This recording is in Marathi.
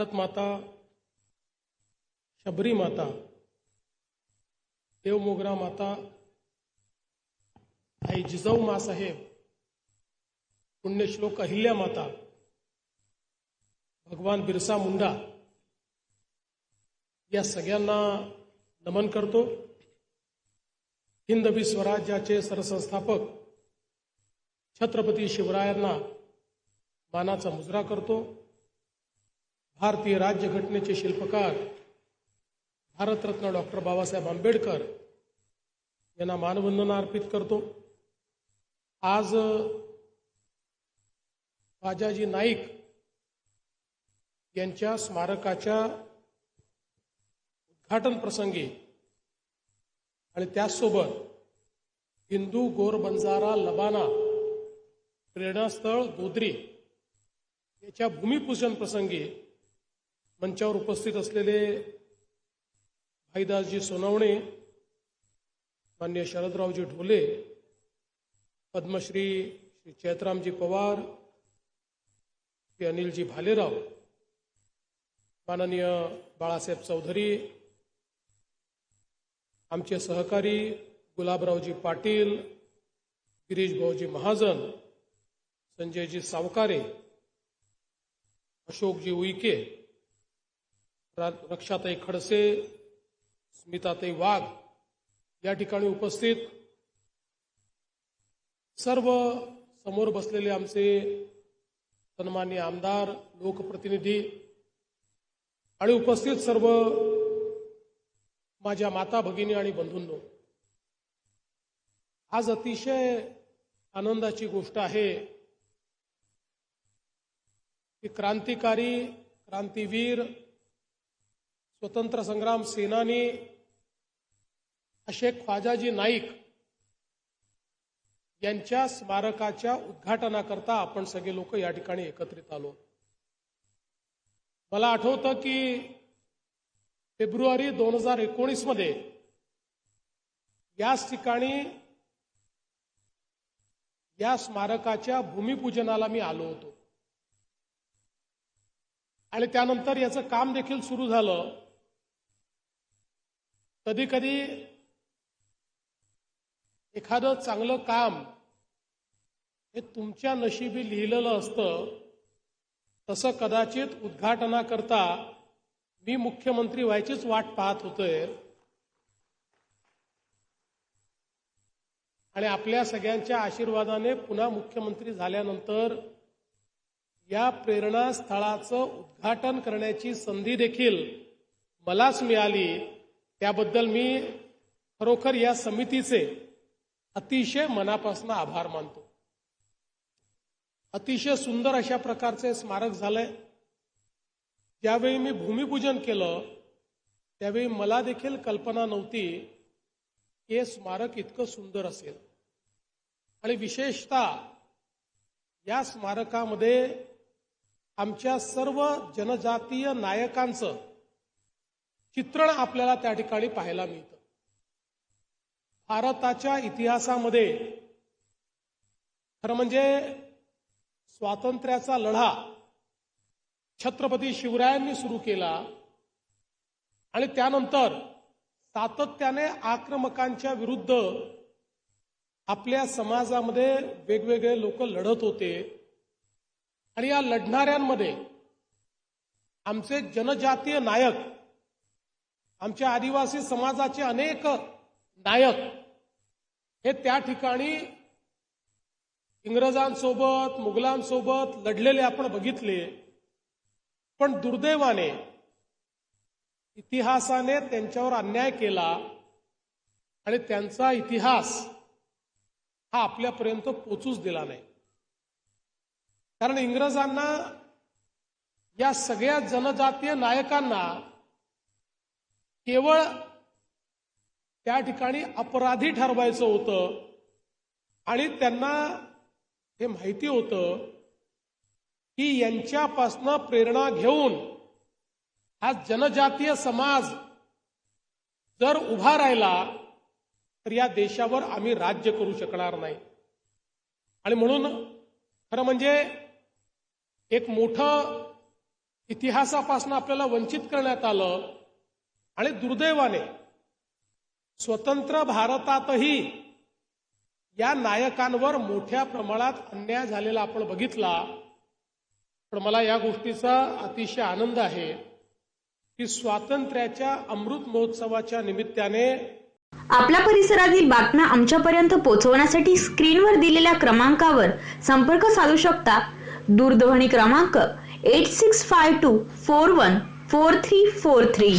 भारत माता शबरी माता देवमोगरा माता आई जिजाऊ मासाहेब पुण्यश्लोक अहिल्या माता भगवान बिरसा मुंडा या सगळ्यांना नमन करतो. हिंदवी स्वराज्याचे सरसंस्थापक छत्रपती शिवरायांना मानाचा मुजरा करतो. भारतीय राज्यघटनेचे शिल्पकार भारतरत्न डॉक्टर बाबासाहेब आंबेडकर यांना मानवंदना अर्पित करतो. आज राजाजी नाईक यांच्या स्मारकाच्या उद्घाटन प्रसंगी आणि त्याचसोबत हिंदू गोर बंजारा लबाना प्रेरणास्थळ गोद्री याच्या भूमिपूजन प्रसंगी मंचावर उपस्थित असलेले भाईदासजी सोनावणे मान्य शरदरावजी ढोले पद्मश्री श्री चैत्रामजी पवार श्री अनिलजी भालेराव माननीय बाळासाहेब चौधरी आमचे सहकारी गुलाबरावजी पाटील गिरीश भाऊजी महाजन संजयजी सावकारे अशोकजी उईके रक्षाताई खडसे स्मिताताई वाघ या ठिकाणी उपस्थित. सर्व समोर बसलेले आमचे सन्मान्य आमदार लोकप्रतिनिधी आणि उपस्थित सर्व माझ्या माता भगिनी आणि बंधूंनो आज अतिशय आनंदाची गोष्ट आहे की क्रांतिकारी क्रांतीवीर स्वतंत्र संग्राम सेनानी असे ख्वाजाजी नाईक यांच्या स्मारकाच्या उद्घाटनाकरता आपण सगळे लोक या ठिकाणी एकत्रित आलो. मला आठवतं की फेब्रुवारी दोन हजार एकोणीसमध्ये याच ठिकाणी या स्मारकाच्या भूमिपूजनाला मी आलो होतो. आणि त्यानंतर याचं काम देखील सुरू झालं. कधी कधी एखादं चांगलं काम हे तुमच्या नशिबी लिहिलेलं असतं तसं कदाचित उद्घाटनाकरता मी मुख्यमंत्री व्हायचीच वाट पाहत होतोय आणि आपल्या सगळ्यांच्या आशीर्वादाने पुन्हा मुख्यमंत्री झाल्यानंतर या प्रेरणा स्थळाचं उद्घाटन करण्याची संधी देखील मलाच मिळाली. त्याबद्दल मी खरोखर या समितीचे अतिशय मनापासून आभार मानतो. अतिशय सुंदर अशा प्रकारचे स्मारक झालंय. ज्यावेळी मी भूमिपूजन केलं त्यावेळी मला देखील कल्पना नव्हती हे स्मारक इतकं सुंदर असेल. आणि विशेषतः या स्मारकामध्ये आमच्या सर्व जनजातीय नायकांचं चित्रण आपल्याला त्या ठिकाणी पाहायला मिळतं. भारताच्या इतिहासामध्ये खरं म्हणजे स्वातंत्र्याचा लढा छत्रपती शिवरायांनी सुरू केला आणि त्यानंतर सातत्याने आक्रमकांच्या विरुद्ध आपल्या समाजामध्ये वेगवेगळे लोक लढत होते. आणि या लढणाऱ्यांमध्ये आमचे जनजातीय नायक आमच्या आदिवासी समाजाचे अनेक नायक हे त्या ठिकाणी इंग्रजांसोबत मुघलांसोबत लढलेले आपण बघितले. पण दुर्दैवाने इतिहासाने त्यांच्यावर अन्याय केला आणि त्यांचा इतिहास हा आपल्यापर्यंत पोचूच दिला नाही. कारण इंग्रजांना या सगळ्या जनजातीय नायकांना केवळ त्या ठिकाणी अपराधी ठरवायचं होतं आणि त्यांना हे माहिती होतं की यांच्यापासनं प्रेरणा घेऊन हा जनजातीय समाज जर उभा राहिला तर या देशावर आम्ही राज्य करू शकणार नाही. आणि म्हणून खरं म्हणजे एक मोठं इतिहासापासून आपल्याला वंचित करण्यात आलं. आणि दुर्दैवाने स्वतंत्र भारतातही या नायकांवर मोठ्या प्रमाणात अन्याय झालेला आपण बघितला. पण मला या गोष्टीचा अतिशय आनंद आहे की स्वातंत्र्याच्या अमृत महोत्सवाच्या निमित्ताने आपल्या परिसरातील बातम्या आमच्यापर्यंत पोहोचवण्यासाठी स्क्रीनवर दिलेल्या क्रमांकावर संपर्क साधू शकता. दूरध्वनी क्रमांक eight six five two four one four three four three